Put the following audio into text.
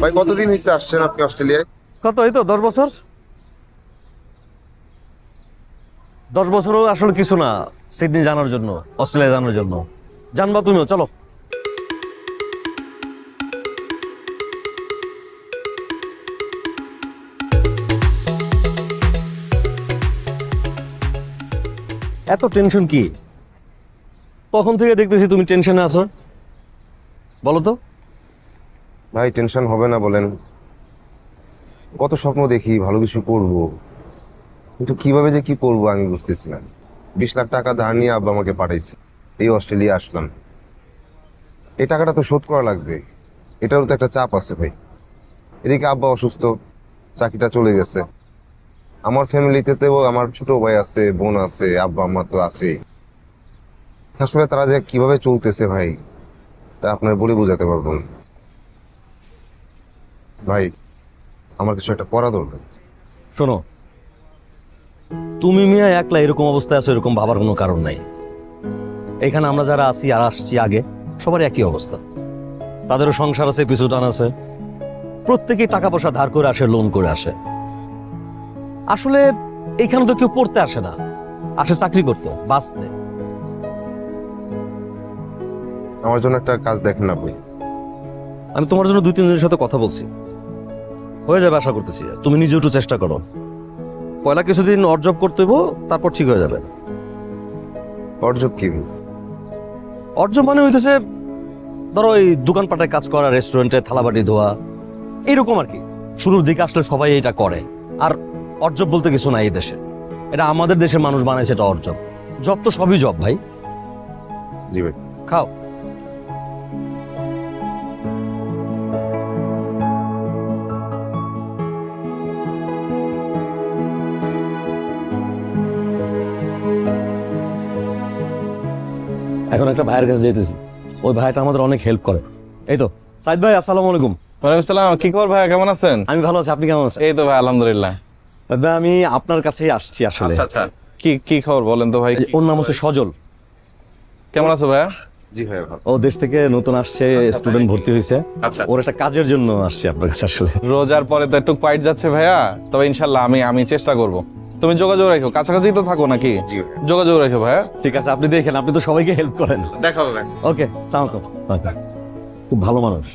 ভাই, কতদিন হয়েছে আসছেন আপনি অস্ট্রেলিয়ায়? কত এই তো, দশ বছর? দশ বছরও আসলে কিছু না, সিডনি জানার জন্য, অস্ট্রেলিয়া জানার জন্য। জানবা তুমিও, চলো। এত টেনশন কি? তখন থেকে দেখতেছি তুমি টেনশনে আছো? বলো তো। ভাই টেনশন হবে না বলেন। কত স্বপ্ন দেখি, ভালো কিছু করব। কিন্তু কীভাবে যে কি করব আমি বুঝতেছি না। বিশ লাখ টাকা ধার নিয়ে আব্বা আমাকে পাঠাইছে। এই অস্ট্রেলিয়া আসলাম। এই টাকাটা তো শোধ করা লাগবে। এটারও তো একটা চাপ আছে ভাই। এদিকে আব্বা অসুস্থ, চাকরিটা চলে গেছে। আমার ফ্যামিলিতে তো আমার ছোট ভাই আছে, বোন আছে, আব্বা, আম্মা তো আছে। আসলে তারা যে কীভাবে চলতেছে ভাই, তা আপনার বলে বোঝাতে পারব না। ভাই আমার কিছু একটা করা দরকার। শোনো তুমি মিয়া একলা এরকম অবস্থায় আছো এরকম ভাবার কোনো কারণ নাই। এখানে আমরা যারা আছি আর আসছি আগে সবার একই অবস্থা। তাদেরও সংসার আছে পিছু টান আছে। প্রত্যেকেই টাকা পয়সা ধার করে আসে লোন করে আসে। আসলে এখানে তো কেউ পড়তে আসে না। আসে চাকরি করতে বাঁচতে। আমার জন্য একটা কাজ দেখেন না ভাই। আমি তোমার জন্য দুই তিন দিনের সাথে কথা বলছি। হয়ে যাবে আশা করতেছি। তুমি নিজে একটু চেষ্টা করো। পয়লা কিছুদিন অর্জব করতে হইব তারপর ঠিক হয়ে যাবে। অর্জব কি? অর্জব মানে হইতেছে ধরো ওই দোকানপাটে কাজ করা রেস্টুরেন্টে থালাবাটি ধোয়া এইরকম আর কি। শুরুর দিকে আসলে সবাই এটা করে। আর অর্জব বলতে কিছু নাই এই দেশে। এটা আমাদের দেশের মানুষ বানাইছে এটা অর্জব। জব তো সবই জব ভাই। জি ভাই। খাও। এখন একটা ভাইয়ের কাছে যেতেছি। ওই ভাইটা আমাদের অনেক হেল্প করে। এই তো। সাইদ ভাই আসসালামু আলাইকুম। ওয়ালাইকুম সালাম। কি খবর ভাই কেমন আছেন? আমি ভালো আছি। আপনি কেমন আছেন? এই তো ভাই আলহামদুলিল্লাহ। সাইদ ভাই আমি আপনার কাছেই আসছি আসলে। আচ্ছা কি কি খবর বলেন তো ভাই? ওর নাম হচ্ছে সজল। কেমন আছো ভাইয়া? জি ভাই ভালো। ও দেশ থেকে নতুন আসছে স্টুডেন্ট ভর্তি হয়েছে। আচ্ছা। ওর একটা কাজের জন্য আসছে আপনার কাছে আসলে। রোজার পরে তো একটু পাইট যাচ্ছে ভাইয়া। তবে ইনশাল্লাহ আমি আমি চেষ্টা করব। তুমি যোগাযোগ রাখো কাছাকাছি তো থাকো নাকি? যোগাযোগ রাখো ভাই ঠিক আছে আপনি দেখেন আপনি তো সবাইকে হেল্প করেন। দেখা ওকে আচ্ছা, খুব ভালো মানুষ।